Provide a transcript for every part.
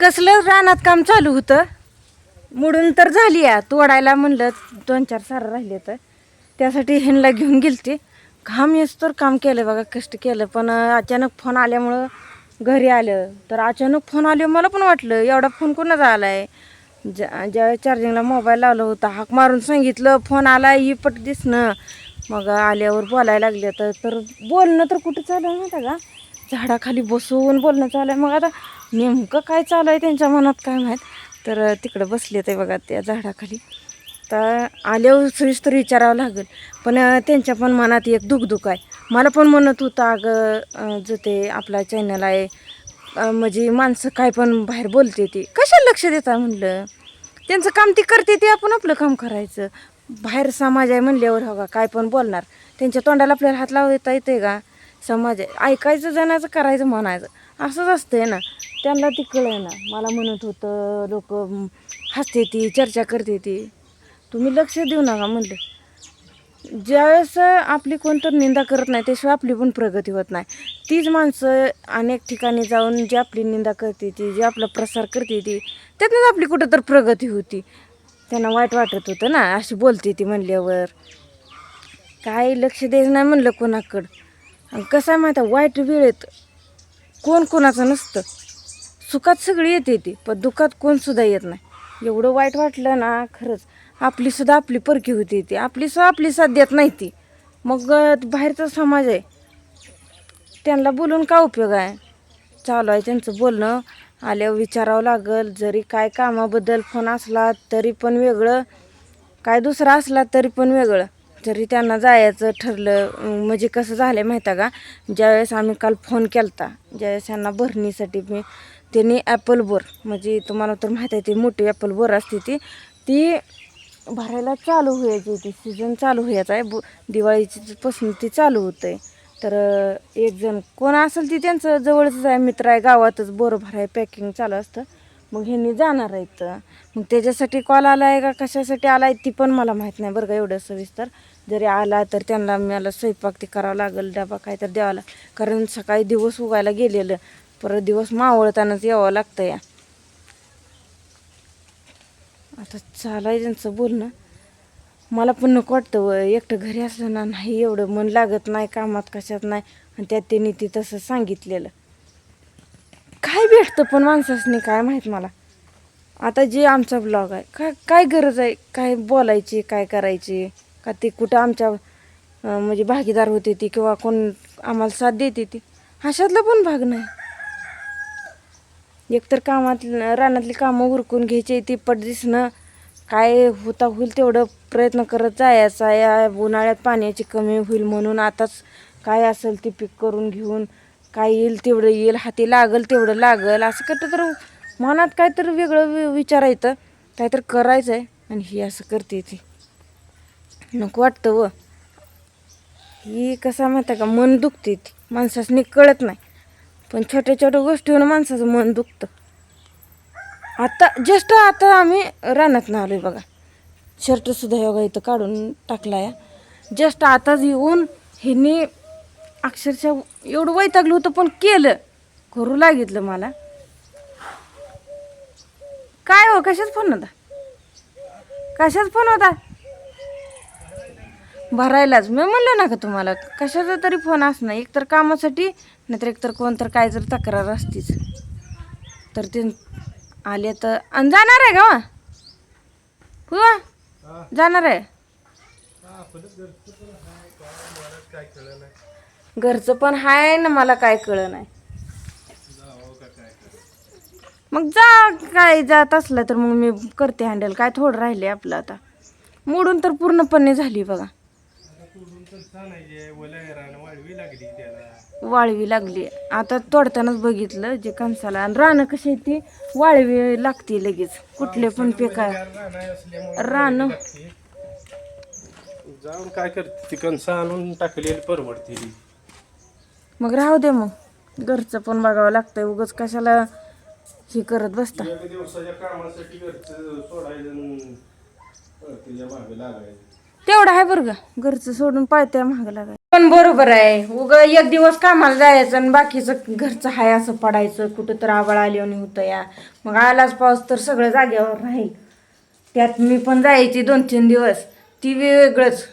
कसलं रानात काम चालू होतं? मुडून तर झाली या. तोडायला म्हणलं दोन चार सारं राहिले तर. त्यासाठी ह्यांना घेऊन गेलते. घाम येस तर काम केलं बघा कष्ट केलं. पण अचानक फोन आल्यामुळं घरी आलं. तर अचानक फोन आले मला पण वाटलं एवढा फोन कोणाचा आला आहे ज्या ज्या चार्जिंगला मोबाईल लावला होता हाक मारून सांगितलं फोन आला ही पट दिसणं. मग आल्यावर बोलायला लागले तर तर बोलणं तर कुठं चालू आहे माहिती का? झाडाखाली बसून बोलणं चालू आहे मग आता नेमकं काय चालू आहे त्यांच्या मनात काय माहीत? तर तिकडं बसले ते बघा त्या झाडाखाली. तर आल्यावर सविस्तर विचारावं लागेल. पण त्यांच्या पण मनात एक दुखदुख आहे. मला पण म्हणत होतं अगं जो ते आपला चॅनल आहे म्हणजे माणसं काय पण बाहेर बोलते ती. कशाला लक्ष देता म्हणलं? त्यांचं काम ती करते ते आपण आपलं काम करायचं. बाहेर समाज आहे म्हणल्यावर हो का काय पण बोलणार. त्यांच्या तोंडाला आपल्याला हात लावता येते का? समाज आहे. ऐकायचं जणाचं करायचं म्हणायचं. असंच असतंय ना. त्यांना ती ना. मला म्हणत होतं लोक हसते ती चर्चा करते ती. तुम्ही लक्ष देऊ नका म्हणलं. ज्यावेळेस आपली कोणतं निंदा करत नाही त्याशिवाय आपली पण प्रगती होत नाही. तीच माणसं अनेक ठिकाणी जाऊन जी आपली निंदा करते ती जी आपला प्रसार करते ती त्यातूनच आपली कुठं तर प्रगती होती. त्यांना वाईट वाटत होतं ना. अशी बोलते ती म्हणल्यावर. काय लक्ष द्यायचं नाही म्हणलं कोणाकडं. आणि कसं आहे माहिती आहे, वाईट वेळेत कोण कोणाचं नसतं. सुखात सगळी येते ती पण दुःखात कोण सुद्धा येत नाही. एवढं वाईट वाटलं ना खरंच. आपलीसुद्धा आपली परकी होती ती. आपलीसुद्धा आपली साथ देत नाही ती. मग बाहेरचा समाज आहे. त्यांना बोलून काय उपयोग आहे? चालू आहे त्यांचं बोलणं. आल्यावर विचारावं लागल. जरी काय कामाबद्दल फोन असला तरी पण वेगळं. काय दुसरा असला तरी पण वेगळं. तरी त्यांना जायचं ठरलं. म्हणजे कसं झालं माहिती आहे का? ज्यावेळेस आम्ही काल फोन केला ज्यावेळेस त्यांना भरणीसाठी मी त्यांनी ॲपल बोर म्हणजे तुम्हाला तर माहीत आहे ती मोठी ॲपल बोर असते ती ती भरायला चालू व्हायची ती सीझन चालू व्हायचा आहे. बु दिवाळीची पासून ती चालू होतं आहे तर एक जण कोण असेल ती त्यांचं जवळच आहे मित्र आहे गावातच बोर भराय पॅकिंग चालू असतं. मग ह्यांनी जाणार आहेत मग त्याच्यासाठी कॉल आला आहे का कशासाठी आला आहे ती पण मला माहीत नाही बरं का एवढं सविस्तर. जरी आला तर त्यांना मला स्वयंपाक ते करावं लागेल डबा काय तर द्यावा लागेल कारण सकाळी दिवस उगायला गेलेलं. परत दिवस मावळतानाच यावं लागतं या. आता चालाय त्यांचं बोलणं. मला पण नको वाटतं व एकटं घरी असलं ना नाही एवढं मन लागत नाही कामात कशात नाही. आणि त्यात त्यांनी ती तसं सांगितलेलं. काय भेटतं पण माणसासनी काय माहीत मला? आता जे आमचा ब्लॉग आहे काय काय गरज आहे? काय बोलायची काय करायची? का ते कुठं आमच्या म्हणजे भागीदार होते ती किंवा कोण आम्हाला साथ देते ती अशातला पण भाग नाही. एकतर कामात रानातली कामं उरकून घ्यायची ती पट दिसणं काय होता होईल तेवढं प्रयत्न करत जायचा या उन्हाळ्यात पाण्याची कमी होईल म्हणून आताच काय असेल ते पीक करून घेऊन काय येईल तेवढं येईल हाती लागल तेवढं लागल असं करतं तर मनात काहीतरी वेगळं वि- विचार येतं काहीतरी करायचं आहे आणि ही असं करते ती. नको वाटतं व. ही कसा माहिती आहे का मन दुखते ती. माणसासनी कळत नाही. पण छोट्या छोट्या गोष्टीवर माणसाचं मन दुखतं. आता जस्ट आता आम्ही रानात आहे बघा. शर्टसुद्धा योगा इथं काढून टाकलाय. जस्ट आताच येऊन ह्यांनी अक्षरशः एवढं वैतागलं होतं पण केलं. करू लागितलं मला. काय हो कशाच फोन होता? कशाच फोन होता? भरायलाच. मी म्हणलं ना का तुम्हाला कशाचा तरी फोन असणार एकतर कामासाठी नाहीतर एकतर कोण तर काय जर तक्रार असतीच. तर ते आले तर आणि जाणार आहे का हुवा जाणार आहे? घरचं पण हाय ना मला काय कळ नाही. मग जा काय जात असलं तर मग मी करते हँडल काय थोडं राहिले आपलं आता. मोडून तर पूर्णपणे झाली बघा. वाळवी लागली आता तोडतानाच बघितलं जे कणसाला आणि रानं कशी आहे ती? वाळवी लागते लगेच. कुठले पण पिका. रानं जाऊन काय करते ती? कणसं आणून टाकलेली परवडते. मग राहू दे मग. घरचं पण बघावं लागतंय. उगाच कशाला हे करत बसता? एक दिवसाच्या कामासाठी घरचं सोडायचं तेवढं आहे बरं का घरचं सोडून पाळत्या महाग लागाय पण बरोबर आहे. उग एक दिवस कामाला जायचं आणि बाकीचं घरचं हाय असं पडायचं. कुठं तर आबाळ आल्याने होतं या. मग आलाच पाऊस तर सगळं जागेवर राहील. त्यात मी पण जायची दोन तीन दिवस. ती वेगळंच.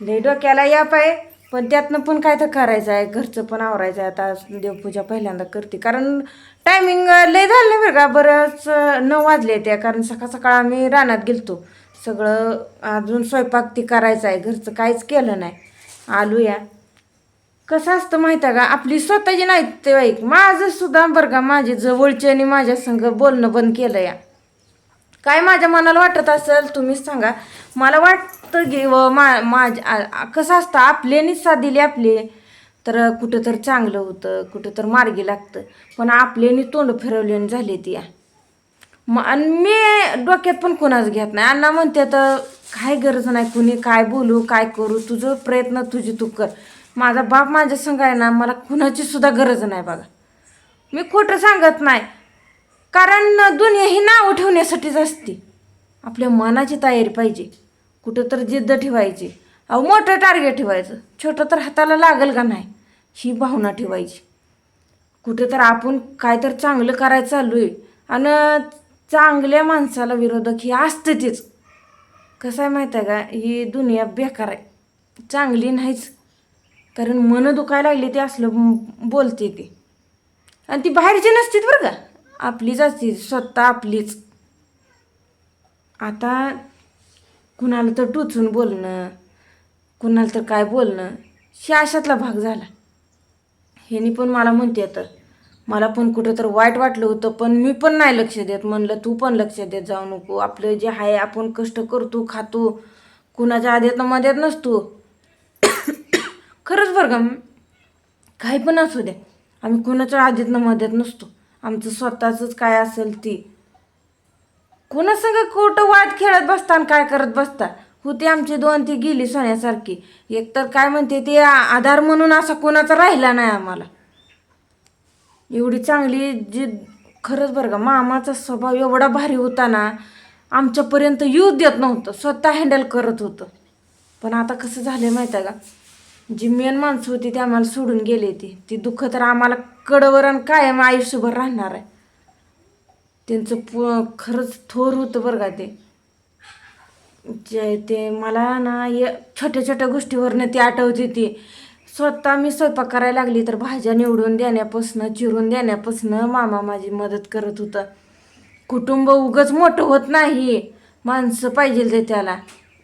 लय डोक्याला याप आहे. पण त्यातनं पण काय तर करायचं आहे. घरचं पण आवरायचं आहे. आता देवपूजा पहिल्यांदा करते. कारण टायमिंग लय झालं बरं का. बरंच नऊ वाजले त्या. कारण सकाळ सकाळ आम्ही रानात गेलतो. सगळं अजून स्वयंपाक ती करायचं आहे. घरचं काहीच केलं नाही. आलू या कसं असतं माहीत आहे का? आपली स्वतःची नाही ते ऐक माझं सुद्धा बरं का माझे जवळचे आणि माझ्या संग बोलणं बंद केलं या. काय माझ्या मनाला वाटत असेल तुम्हीच सांगा. मला वाटतं की व मा माझ्या कसं असतं आपल्यानीच साथ दिली आपले. तर कुठं तर चांगलं होतं कुठं तर मार्गी लागतं. पण आपल्यानी तोंड फिरवल्याने झाले ती या. मग आणि मी डोक्यात पण कोणाच घेत नाही. अण्णा म्हणते तर काय गरज नाही कुणी काय बोलू काय करू तुझं प्रयत्न तुझी तू कर. माझा बाप माझ्या संग आहे ना मला कुणाची सुद्धा गरज नाही बघा. मी खोटं सांगत नाही. कारण दुनिया ही नावं ठेवण्यासाठीच असते. आपल्या मनाची तयारी पाहिजे. कुठं तर जिद्द ठेवायची. अहो मोठं टार्गेट ठेवायचं. छोटं तर हाताला लागल का नाही? ही भावना ठेवायची. कुठं तर आपण काय तर चांगलं करायचं चालू आहे आणि चांगल्या माणसाला विरोधक ही असते तीच कसं आहे माहीत आहे का? ही दुनिया बेकार आहे. चांगली नाहीच. कारण मन दुखायला लागली ते असलं बोलते ती. आणि ती बाहेरची नसतीत बरं का? आपलीच असते स्वतः आपलीच. आता कुणाला तर टोचून बोलणं कुणाला तर काय बोलणं हे अशातला भाग झाला. ह्यानी पण मला म्हणते तर मला पण कुठं तर वाईट वाटलं होतं पण मी पण नाही लक्ष देत. म्हणलं तू पण लक्ष देत जाऊ नको. आपलं जे आहे आपण कष्ट करतो खातो. कुणाच्या आद्यात मध्यात नसतो. खरंच बरं का काही पण असू द्या आम्ही कुणाच्या आधीतनं मध्यात नसतो. आमचं स्वतःचंच काय असेल ती. कोणासंग खोटं वाद खेळत बसता आणि काय करत बसता? होती आमची दोन ती गेली सोन्यासारखी. एक तर काय म्हणते ते आधार म्हणून असा कोणाचा राहिला नाही आम्हाला. एवढी चांगली जी खरंच बरं का मामाचा स्वभाव एवढा भारी होता ना आमच्यापर्यंत येऊ देत नव्हतं स्वतः हँडल करत होतं. पण आता कसं झालं माहीत आहे का? जी मेन माणसं होती ती आम्हाला सोडून गेली ती. ती दुःख तर आम्हाला कडवरण आणि कायम आयुष्यभर राहणार आहे. त्यांचं प खरंच थोर होतं बरं का ते. जे ते मला ना ये छोट्या छोट्या गोष्टीवरनं ती आठवते ती स्वतः मी स्वयंपाक करायला लागली तर भाज्या निवडून देण्यापासनं चिरून देण्यापासनं मामा माझी मदत करत होतं. कुटुंब उगच मोठं होत नाही. माणसं पाहिजे ते त्याला.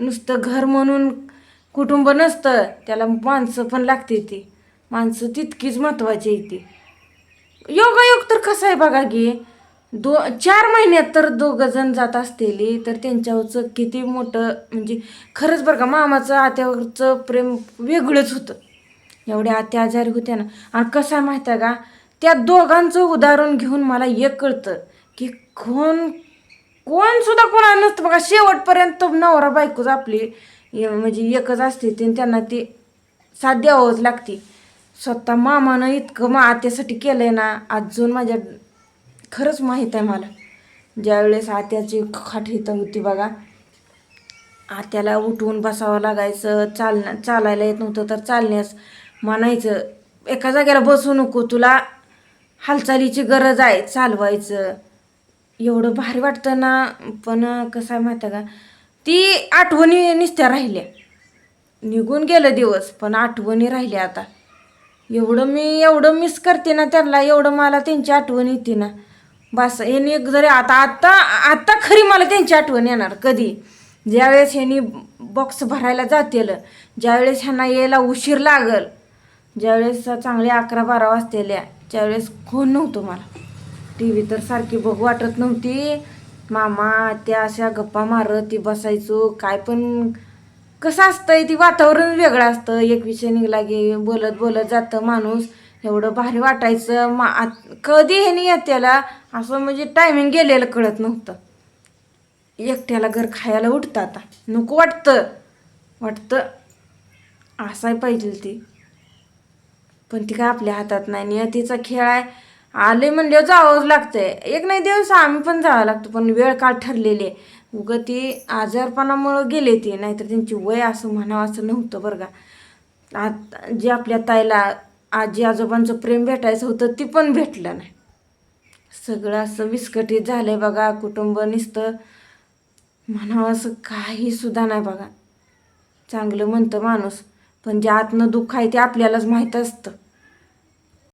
नुसतं घर म्हणून कुटुंब नसतं त्याला माणसं पण लागते ती. माणसं तितकीच महत्त्वाची आहे ती. योगायोग तर कसं आहे बघा की दो चार महिन्यात तर दोघं जण जात असतेली तर त्यांच्यावरचं किती मोठं म्हणजे खरंच बरं का मामाचं आत्यावरचं प्रेम वेगळंच होतं. एवढ्या आत्या आजारी होत्या ना. आणि कसं आहे आहे का? त्या दोघांचं उदाहरण घेऊन मला एक कळतं की कोण कोण सुद्धा कोणा नसतं बघा. शेवटपर्यंत नवरा बायकोच आपली म्हणजे एकच असते ते त्यांना ती साथ द्यावंच लागते. स्वतः मामानं इतकं मा आत्यासाठी केलं आहे ना. अजून माझ्या खरंच माहीत आहे मला. ज्यावेळेस आत्याची खाट इथं होती बघा. आत्याला उठवून बसावं लागायचं. चालण्या चालायला येत नव्हतं तर चालण्यास म्हणायचं एका जागेला बसू नको तुला हालचालीची गरज आहे चालवायचं. एवढं भारी वाटतं ना पण कसं आहे माहिती आहे का? ती आठवणी नुसत्या राहिल्या. निघून गेलं दिवस पण आठवणी राहिल्या आता. एवढं मी एवढं मिस करते ना त्यांना एवढं मला त्यांची आठवण येते ना. बस यांनी एक जरी आता आत्ता आत्ता खरी मला त्यांची आठवण येणार कधी? ज्यावेळेस ह्यांनी बॉक्स भरायला जातील ज्यावेळेस ह्यांना यायला उशीर लागल ज्यावेळेस चांगले अकरा बारा वाजतेल्या त्यावेळेस कोण नव्हतो मला. टी व्ही तर सारखी बघू वाटत नव्हती. मामा त्या अशा गप्पा मारत ती बसायचो काय पण कसं असतंय ती वातावरण वेगळं असतं. एक विषय निघला की बोलत बोलत जातं माणूस. एवढं भारी वाटायचं. मा कधी हे नाही त्याला असं म्हणजे टायमिंग गेलेलं कळत नव्हतं. एकट्याला घर खायला उठतं आता. नको वाटतं. वाटतं असाय पाहिजे ती. पण ती काय आपल्या हातात नाही नियतीचा खेळ आहे. आले म्हणले जावंच लागतंय. एक नाही दिवस आम्ही पण जावं लागतो पण वेळ काळ ठरलेली आहे. उगं ती आजारपणामुळं गेले ते नाहीतर त्यांची वय असं म्हणावं असं नव्हतं बरं का. जे आपल्या ताईला आजी आजोबांचं प्रेम भेटायचं होतं ती पण भेटलं नाही. सगळं असं विस्कटीत झालं आहे बघा कुटुंब निसतं. म्हणावं असं काहीसुद्धा नाही बघा. चांगलं म्हणतं माणूस. पण ज्या आतनं दुःख आहे ते आपल्यालाच माहीत असतं.